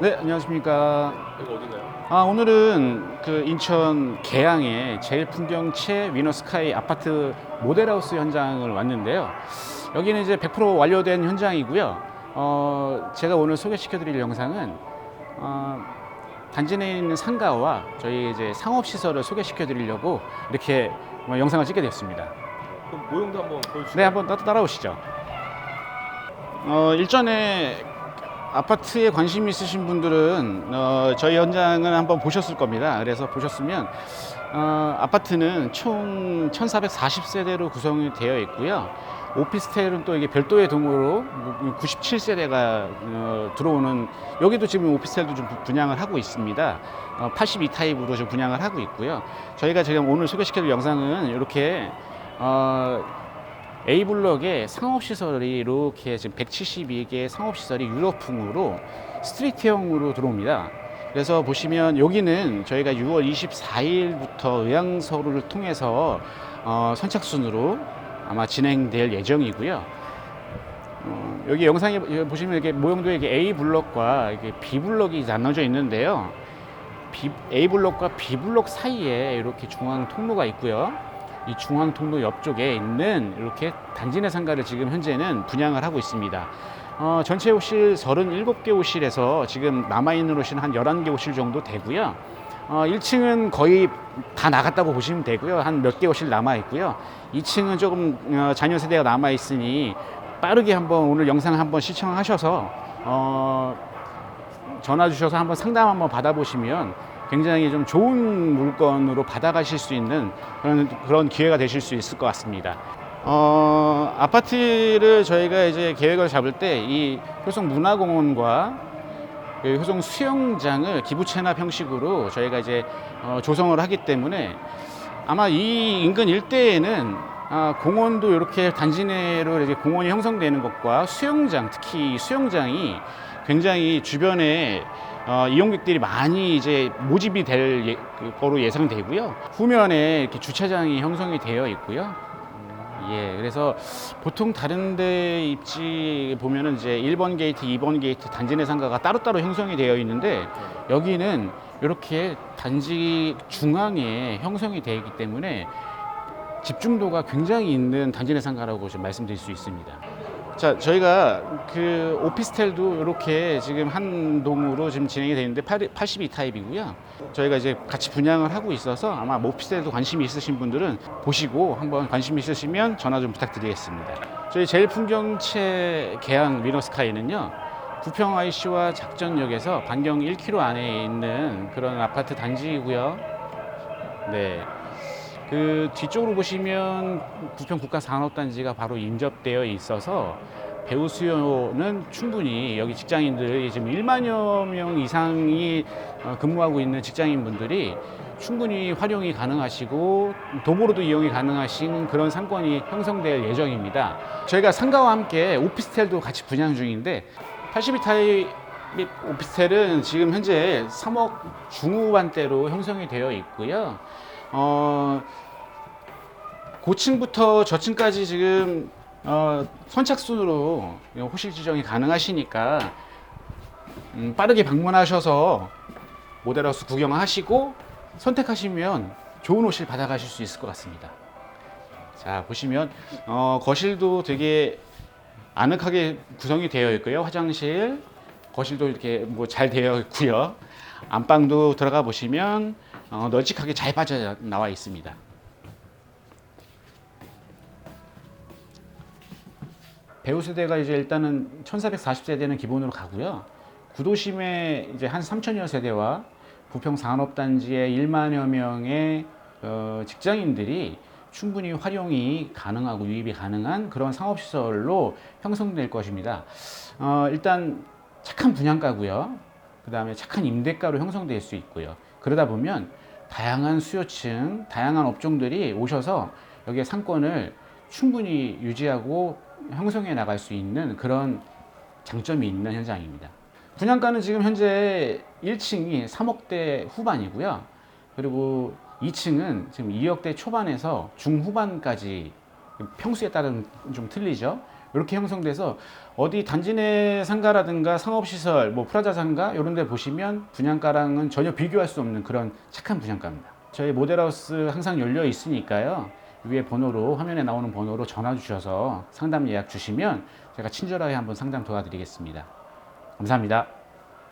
네, 안녕하십니까. 여기 어딘가요? 아, 오늘은 그 인천 계양의 제일 풍경채 위너스카이 아파트 모델하우스 현장을 왔는데요. 여기는 이제 100% 완료된 현장이고요. 어, 제가 오늘 소개시켜 드릴 영상은 어, 단지 내에 있는 상가와 저희 이제 상업 시설을 소개시켜 드리려고 이렇게 뭐 영상을 찍게 됐습니다. 그럼 모형도 한번 보여주세요. 네, 한번 따- 따라오시죠. 어, 일전에 아파트에 관심 있으신 분들은 어, 저희 현장을 한번 보셨을 겁니다. 그래서 보셨으면 어, 아파트는 총 1,440세대로 구성이 되어 있고요. 오피스텔은 또 이게 별도의 동으로 97세대가 어, 들어오는 여기도 지금 오피스텔도 좀 분양을 하고 있습니다. 어, 82 타입으로 좀 분양을 하고 있고요. 저희가 지금 오늘 소개시켜드릴 영상은 이렇게 어, A 블럭에 상업시설이 이렇게 지금 172개 상업시설이 유럽풍으로 스트리트형으로 들어옵니다. 그래서 보시면 여기는 저희가 6월 24일부터 의향서류를 통해서 어, 선착순으로 아마 진행될 예정이고요. 어, 여기 영상에 보시면 이렇게 모형도 이렇게 A 블럭과 이게 B 블럭이 나눠져 있는데요. B, A 블럭과 B 블럭 사이에 이렇게 중앙 통로가 있고요. 이 중앙 통로 옆쪽에 있는 이렇게 단지 내 상가를 지금 현재는 분양을 하고 있습니다. 어, 전체 호실 37개 호실에서 지금 남아있는 호실은 한 11개 호실 정도 되고요. 어, 1층은 거의 다 나갔다고 보시면 되고요. 한 몇 개 호실 남아 있고요. 2층은 조금 어, 잔여 세대가 남아 있으니 빠르게 한번 오늘 영상 한번 시청하셔서 어, 전화 주셔서 한번 상담 한번 받아보시면 굉장히 좀 좋은 물건으로 받아가실 수 있는 그런, 그런 기회가 되실 수 있을 것 같습니다. 어, 아파트를 저희가 이제 계획을 잡을 때 이 효성 문화공원과 그 효성 수영장을 기부 체납 형식으로 저희가 이제 어, 조성을 하기 때문에 아마 이 인근 일대에는 아, 공원도 이렇게 단지 내로 이제 공원이 형성되는 것과 수영장 특히 이 수영장이 굉장히 주변에 어, 이용객들이 많이 이제 모집이 될 예, 그 거로 예상되고요. 후면에 이렇게 주차장이 형성이 되어 있고요. 예, 그래서 보통 다른 데 입지 보면은 이제 1번 게이트, 2번 게이트 단지 내 상가가 따로따로 형성이 되어 있는데 여기는 이렇게 단지 중앙에 형성이 되어 있기 때문에 집중도가 굉장히 있는 단지 내 상가라고 좀 말씀드릴 수 있습니다. 자, 저희가 그 오피스텔도 이렇게 지금 한 동으로 지금 진행이 되는데 82 타입이고요. 저희가 이제 같이 분양을 하고 있어서 아마 오피스텔도 관심이 있으신 분들은 보시고 한번 관심 있으시면 전화 좀 부탁드리겠습니다. 저희 제일 풍경채 계양 위너스카이는요. 부평 IC와 작전역에서 반경 1km 안에 있는 그런 아파트 단지이고요. 네. 그 뒤쪽으로 보시면 부평 국가산업단지가 바로 인접되어 있어서 배우 수요는 충분히 여기 직장인들 지금 1만여 명 이상이 어, 근무하고 있는 직장인분들이 충분히 활용이 가능하시고 도보로도 이용이 가능하신 그런 상권이 형성될 예정입니다. 저희가 상가와 함께 오피스텔도 같이 분양 중인데 82타입 오피스텔은 지금 현재 3억 중후반대로 형성이 되어 있고요. 어, 고층부터 저층까지 지금 어, 선착순으로 호실 지정이 가능하시니까 음, 빠르게 방문하셔서 모델하우스 구경하시고 선택하시면 좋은 호실 받아가실 수 있을 것 같습니다. 자 보시면 어, 거실도 되게 아늑하게 구성이 되어 있고요. 화장실, 거실도 이렇게 뭐 잘 되어 있고요. 안방도 들어가 보시면 어, 널찍하게 잘 빠져 나와 있습니다. 배우 세대가 이제 일단은 1440세대는 기본으로 가고요. 구도심에 이제 한 3천여 세대와 부평 산업단지의 1만여 명의 어, 직장인들이 충분히 활용이 가능하고 유입이 가능한 그런 상업시설로 형성될 것입니다. 어, 일단 착한 분양가고요. 그 다음에 착한 임대가로 형성될 수 있고요. 그러다 보면 다양한 수요층, 다양한 업종들이 오셔서 여기에 상권을 충분히 유지하고 형성해 나갈 수 있는 그런 장점이 있는 현장입니다. 분양가는 지금 현재 1층이 3억대 후반이고요. 그리고 2층은 지금 2억대 초반에서 중후반까지 평수에 따른 좀 틀리죠. 이렇게 형성돼서 어디 단지 내 상가라든가 상업시설, 뭐 프라자 상가 이런 데 보시면 분양가랑은 전혀 비교할 수 없는 그런 착한 분양가입니다. 저희 모델하우스 항상 열려 있으니까요. 위에 번호로 화면에 나오는 번호로 전화 주셔서 상담 예약 주시면 제가 친절하게 한번 상담 도와드리겠습니다. 감사합니다.